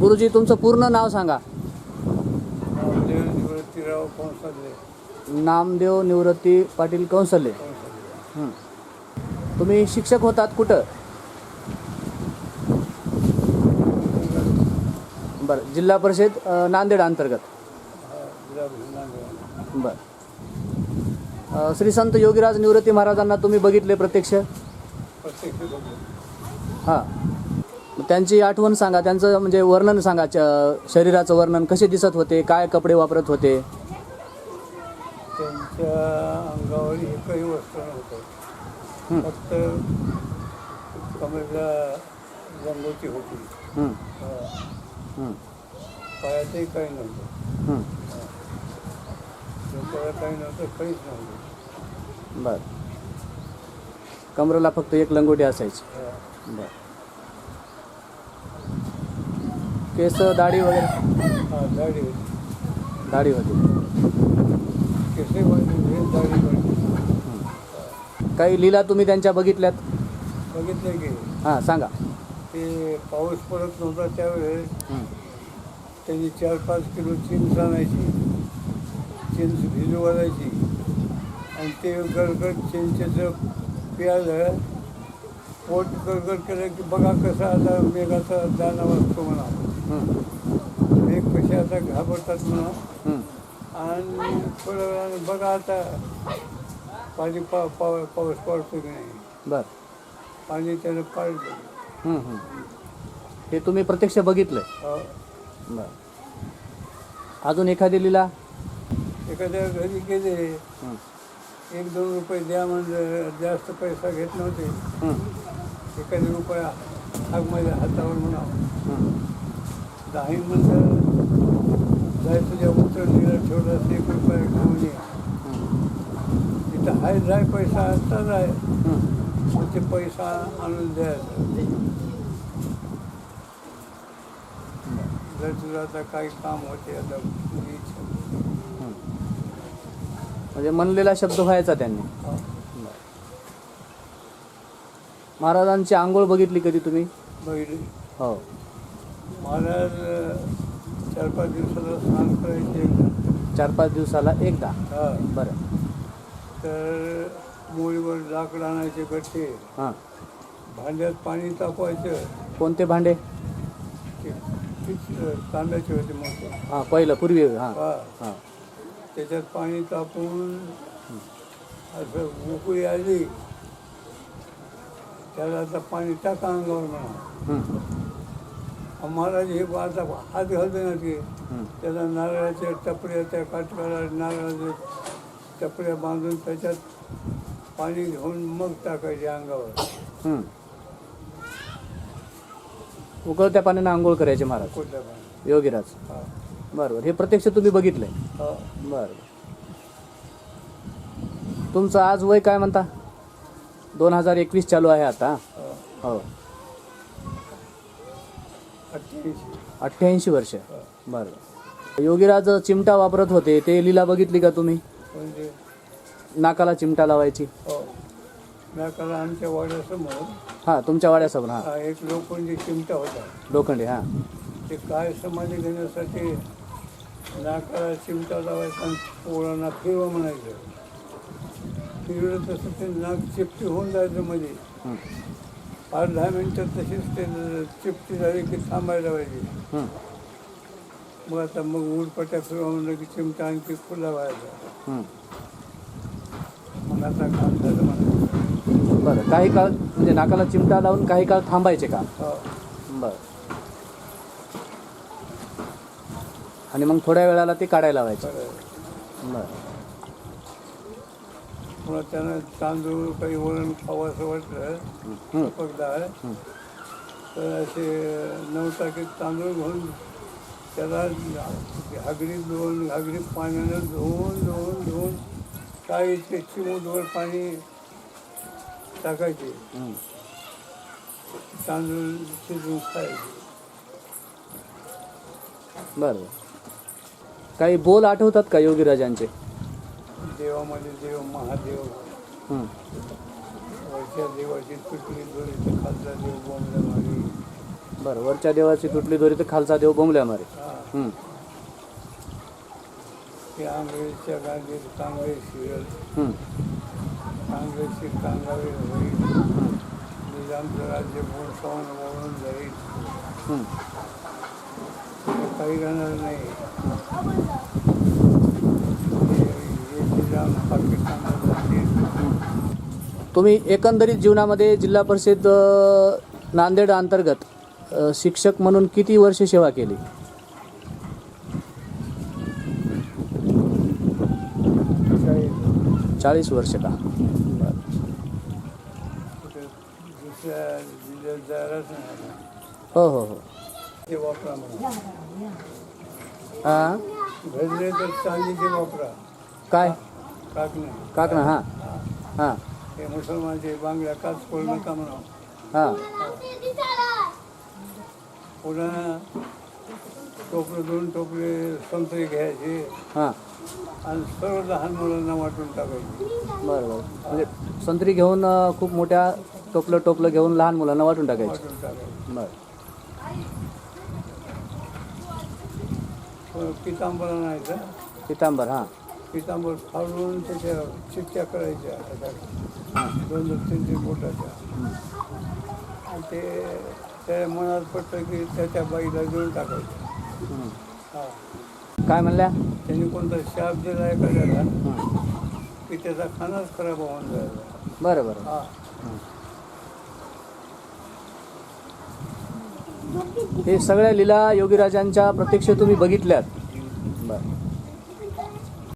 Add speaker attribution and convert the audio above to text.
Speaker 1: गुरुजी तुमचं पूर्ण नाव सांगा.
Speaker 2: नामदेव
Speaker 1: निवृत्ती पाटील कौंसले. तुम्ही शिक्षक होतात कुठं? बरं जिल्हा परिषद नांदेड अंतर्गत. बरं. श्री संत योगीराज निवृत्ती महाराजांना तुम्ही बघितले प्रत्यक्ष? हां. त्यांची आठवण सांगा त्यांचं म्हणजे वर्णन सांगा च- शरीराचं वर्णन कसे दिसत होते काय कपडे वापरत होते
Speaker 2: त्यांच्या अंगावर एकही वस्त्र नव्हतं. फक्त कमरेला रंगोटी होती
Speaker 1: हं,
Speaker 2: हा.
Speaker 1: हं,
Speaker 2: पायातही काही नव्हतं
Speaker 1: हं.
Speaker 2: डोक्याला काही नव्हतं काहीच नव्हतं
Speaker 1: बरं कमरेला फक्त एक लंगोटी असायची. बरं केस दाढी वगैरे?
Speaker 2: हा दाढी होती.
Speaker 1: दाढी होती.
Speaker 2: केसही बांधली दाढी
Speaker 1: काही लीला तुम्ही त्यांच्या बघितल्यात?
Speaker 2: बघितलं की.
Speaker 1: हां सांगा.
Speaker 2: ते पाऊस पडत नव्हता त्यावेळेस.
Speaker 1: हं,
Speaker 2: त्यांनी चार पाच किलो चिंच आणायची. चिंच भिजू घालायची. आणि ते गडगड चिंचेचं प्यालं पोट गडगड केलं की बघा कसा आता मेघाचा दाना वाजतो म्हणा.
Speaker 1: हं,
Speaker 2: मेघ कसे आता घाबरतात म्हणा.
Speaker 1: हं.
Speaker 2: आणि थोड्या वेळाने बघा आता पाणी पा पाव पाऊस पडतो की नाही.
Speaker 1: बरं.
Speaker 2: पाणी त्यानं पाडलं.
Speaker 1: हं, हं. हे तुम्ही प्रत्यक्ष बघितलंय?
Speaker 2: अं,
Speaker 1: बरं. अजून एखादी लीला?
Speaker 2: एखाद्या घरी गेले.
Speaker 1: हं,
Speaker 2: एक दोन रुपये द्या म्हणजे जास्त पैसा घेत नव्हते.
Speaker 1: हं,
Speaker 2: एखादी रुपया हागमध्ये हातावर म्हणा
Speaker 1: हं.
Speaker 2: दहाही म्हणतं जाय तुझ्या उत्तर दिलं ठेवलं एक रुपया ये. तिथं हाय जाय पैसा असता जाय. मग ते पैसा आणून द्यायचा जर तुझं आता काही काम होते आता
Speaker 1: म्हणजे म्हणलेला शब्द व्हायचा त्यांनी. महाराजांची आंघोळ बघितली कधी तुम्ही?
Speaker 2: बघितली.
Speaker 1: हो.
Speaker 2: महाराज चार पाच दिवसाला स्नान करायचे एकदा.
Speaker 1: चार पाच दिवसाला एकदा?
Speaker 2: हा.
Speaker 1: बरं.
Speaker 2: तर मुळीवर लाकड आणायचे गठ्ठे
Speaker 1: हां.
Speaker 2: भांड्यात पाणी तापवायचं.
Speaker 1: कोणते भांडे?
Speaker 2: तांब्याचे होते मोठे.
Speaker 1: हां पहिलं पूर्वी हां.
Speaker 2: हा.
Speaker 1: हां.
Speaker 2: त्याच्यात पाणी तापून असं उकळी आली. त्याला आता पाणी टाका अंगावर म्हणा महाराज हे आता हात घालते ना ते. त्याला नारळाच्या टपऱ्या त्या काठकाला नारळाच्या टपऱ्या बांधून त्याच्यात पाणी घेऊन मग टाकायचे अंगावर.
Speaker 1: उकळत्या पाण्यानं आंघोळ करायचे महाराज.
Speaker 2: कोणत्या पाणी
Speaker 1: योगीराज.
Speaker 2: हा.
Speaker 1: बरं बरं हे प्रत्यक्ष तुम्ही बघितलंय.
Speaker 2: हा.
Speaker 1: बरं तुमचं आज वय काय म्हणता? दोन हजार एकवीस चालू आहे आता.
Speaker 2: हा. अठ्ठ्याऐंशी
Speaker 1: वर्ष. बरं. योगीराज चिमटा वापरत होते. ते लीला बघितली का तुम्ही?
Speaker 2: म्हणजे
Speaker 1: नाकाला चिमटा लावायची.
Speaker 2: हो. नाकाला आमच्या वाड्यासमोर.
Speaker 1: हां तुमच्या वाड्यासमोर हां.
Speaker 2: एक लोखंडी चिमटा होता.
Speaker 1: लोखंडे हां.
Speaker 2: ते काय समाधी घेण्यासाठी नाकाला चिमटा लावायचा पोरांना फिरवा म्हणायचं. फिरवलं तसं ते नाक चिपटी होऊन जायचं मध्ये. पाच दहा मिनटं तशीच ते चिपटी झाली की थांबायला पाहिजे. मग आता मग उडपट्या फिरवा म्हणलं की चिमटा आणखी खुला व्हायचा. मग आता काम झालं म्हणायचं.
Speaker 1: बरं काही काळ म्हणजे नाकाला चिमटा लावून काही काळ थांबायचे का?
Speaker 2: हो.
Speaker 1: बरं. आणि मग थोड्या वेळाला ते काढायला लावायचे.
Speaker 2: बरं. पुन्हा त्यानं तांदूळ काही वरण खावं असं वाटलं. तर असे नऊ टाकीत तांदूळ घेऊन त्याला घागरीत धुवून घागरीत पाण्यानं धुवून धुवून धुवून काय इतके चिमूटभर पाणी टाकायचे. तांदूळ शिजवून खायचे.
Speaker 1: बरं. काही बोल आठवतात का योगीराजांचे?
Speaker 2: देवामध्ये देव महादेव. वरच्या देवाची तुटली दोरीचं खालचा देव बोंबला मागे
Speaker 1: बरं वरच्या देवाची तुटली दोरी तर खालचा देव बोंबल्या मारे.
Speaker 2: ते आंग्रेजच्या गाडीत काँग्रेस शिरल. काँग्रेसची कांगावे होईल. निजामचं राज्य बोल सवन वळून जाईल. काही राहणार नाही हे- हे निजाम पाकिस्तानात जातील
Speaker 1: तुम्ही एकंदरीत जीवनामध्ये जिल्हा परिषद नांदेड अंतर्गत शिक्षक म्हणून किती वर्ष सेवा केली? चाळीस वर्ष का? हो हो हो. हां? काय?
Speaker 2: काक नाही
Speaker 1: काक ना हां. हां
Speaker 2: हे मुसलमानचे बांगड्या काच कोळ नका म्हणा
Speaker 1: हां.
Speaker 2: पुन्हा टोपले दोन टोपले संत्री घ्यायचे
Speaker 1: हां.
Speaker 2: आणि सर्व लहान मुलांना वाटून टाकायचे.
Speaker 1: बरं बरं. म्हणजे संत्री घेऊन अ, खूप मोठ्या टोपलं टोपलं घेऊन लहान मुलांना वाटून टाकायचं.
Speaker 2: वाटून टाकायचे.
Speaker 1: बरं.
Speaker 2: पण पितांबर आणायचा
Speaker 1: पितांबर हां.
Speaker 2: पितांबर फाडून त्याच्या चिठ्ठ्या करायच्या दोन दोन तीन तीन बोटाच्या. आणि ते त्या मनात पडतं की त्याच्या बाईला देऊन टाकायचं.
Speaker 1: हं. काय म्हणल्या?
Speaker 2: त्यांनी कोणता शाप दिला एखाद्याला. की त्याचा खानाच खराब होऊन जायचा.
Speaker 1: बरं बरं.
Speaker 2: हा.
Speaker 1: हे सगळ्या लीला योगीराजांच्या प्रत्यक्ष तुम्ही बघितल्यात. बरं.